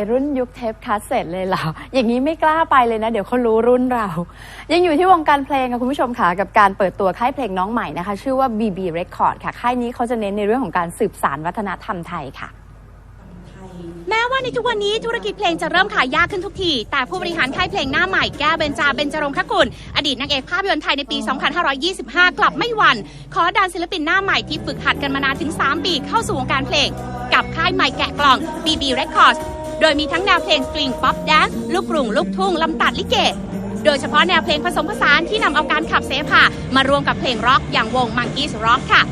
รุ่นยุคเทปคาสเซ็ตเลยเหรอ อย่างนี้ไม่กล้าไปเลยนะ เดี๋ยวเขารู้รุ่นเรา ยังอยู่ที่วงการเพลงค่ะคุณผู้ชมค่ะกับการเปิดตัวค่ายเพลงน้องใหม่นะคะ ชื่อว่า BB Record ค่ะ ค่ายนี้เขาจะเน้นในเรื่องของการสืบสารวัฒนธรรมไทยค่ะ แม้ว่าในทุกวันนี้ธุรกิจเพลงจะเริ่มขายยากขึ้นทุกที แต่ผู้บริหารค่ายเพลงหน้าใหม่แก้วเบญจาเบญจรงคกุลอดีตนางเอกภาพยนตร์ไทยในปี 2525 กลับไม่หวั่นขอดันศิลปินหน้าใหม่ที่ฝึกหัดกันมานานถึง 3 ปีเข้าสู่วงการเพลง กับค่ายใหม่แกะกล่อง BB Records โดยมีทั้งแนวเพลงสตริงป๊อปแดนซ์ลูกกรุงลูกทุ่งลำตัดลิเก โดยเฉพาะแนวเพลงผสมผสานที่นำเอาการขับเสพามารวมกับเพลงร็อกอย่างวง Monkeys Rock ค่ะ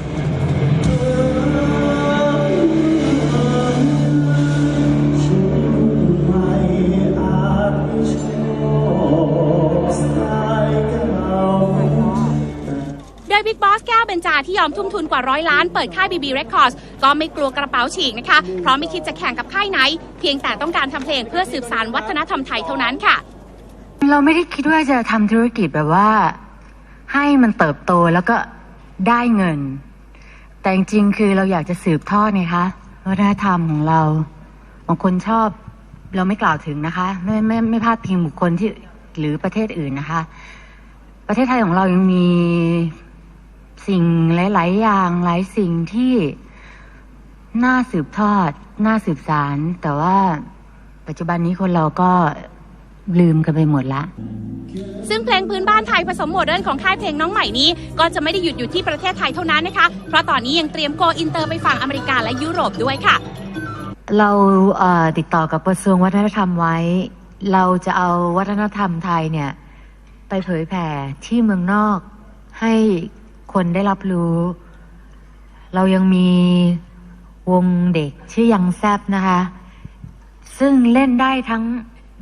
บิ๊กบอสแก้วเบญจาที่ยอมทุ่มทุนกว่าร้อยล้านเปิดค่าย BB Records ก็ไม่กลัวกระเป๋าฉีกนะคะ เพราะไม่คิดจะแข่งกับค่ายไหน เพียงแต่ต้องการทำเพลงเพื่อสืบสานวัฒนธรรมไทยเท่านั้นค่ะ เราไม่ได้คิดว่าจะทำธุรกิจแบบว่า ให้มันเติบโตแล้วก็ได้เงิน แต่จริงๆคือเราอยากจะสืบทอดไงคะวัฒนธรรมของเราบางคนชอบเราไม่กล่าวถึงนะคะ ไม่ไม่ไม่พาดพิงบุคคลที่หรือประเทศอื่นนะคะ ประเทศไทยของเรายังมี สิ่งหลาย ๆ อย่างหลายสิ่งที่น่าสืบทอด น่าสืบสาร แต่ว่าปัจจุบันนี้คนเราก็ลืมกันไปหมดละ ซึ่งเพลงพื้นบ้านไทยผสมโมเดิร์นของค่ายเพลงน้องใหม่นี้ ก็จะไม่ได้หยุดอยู่ที่ประเทศไทยเท่านั้นนะคะ เพราะตอนนี้ยังเตรียมโกอินเตอร์ไปฝั่งอเมริกาและยุโรปด้วยค่ะ เราเอ่อติดต่อกับกระทรวงวัฒนธรรมไว้ เราจะเอาวัฒนธรรมไทยเนี่ย ไปเผยแผ่ที่เมืองนอกให้ คนได้รับรู้ เรายังมีวงเด็กชื่อยังแซบนะคะ ซึ่งเล่นได้ทั้ง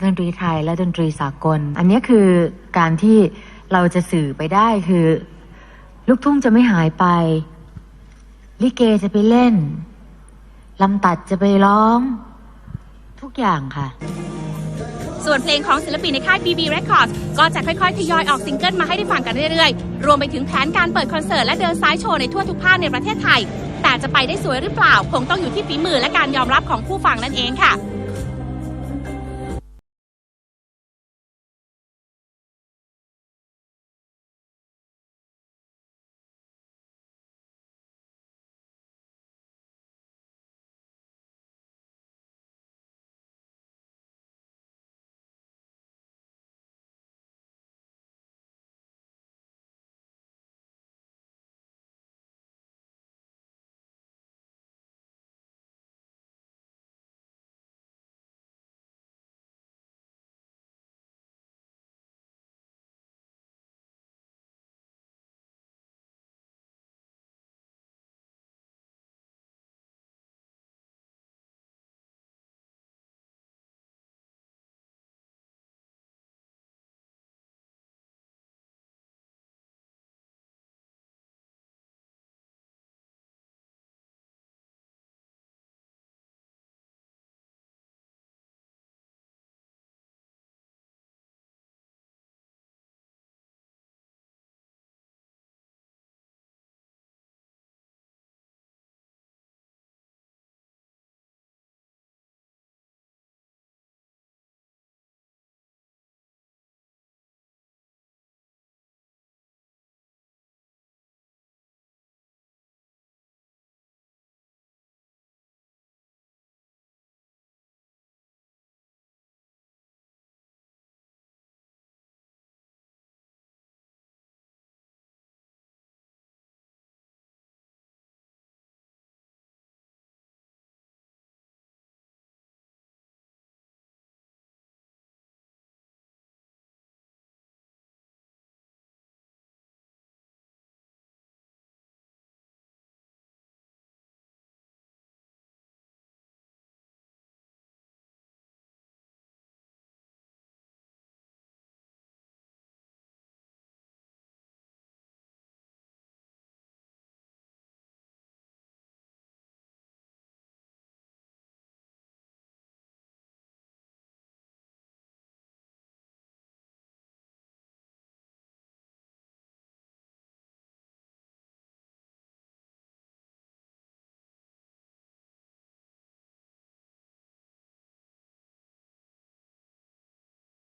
ดนตรีไทยและดนตรีสากล อันนี้คือการที่เราจะสื่อไปได้คือ ลูกทุ่งจะไม่หายไป ลิเกจะไปเล่นลำตัดจะไปร้อง ทุกอย่างค่ะ ส่วนเพลงของศิลปินในค่าย BB Records ก็จะค่อยๆ ทยอยออกซิงเกิลมาให้ได้ฟังกันเรื่อยๆ รวมไปถึงแผนการเปิดคอนเสิร์ตและเดินสายโชว์ในทั่วทุกภาคในประเทศไทย แต่จะไปได้สวยหรือเปล่า คงต้องอยู่ที่ฝีมือและการยอมรับของผู้ฟังนั่นเองค่ะ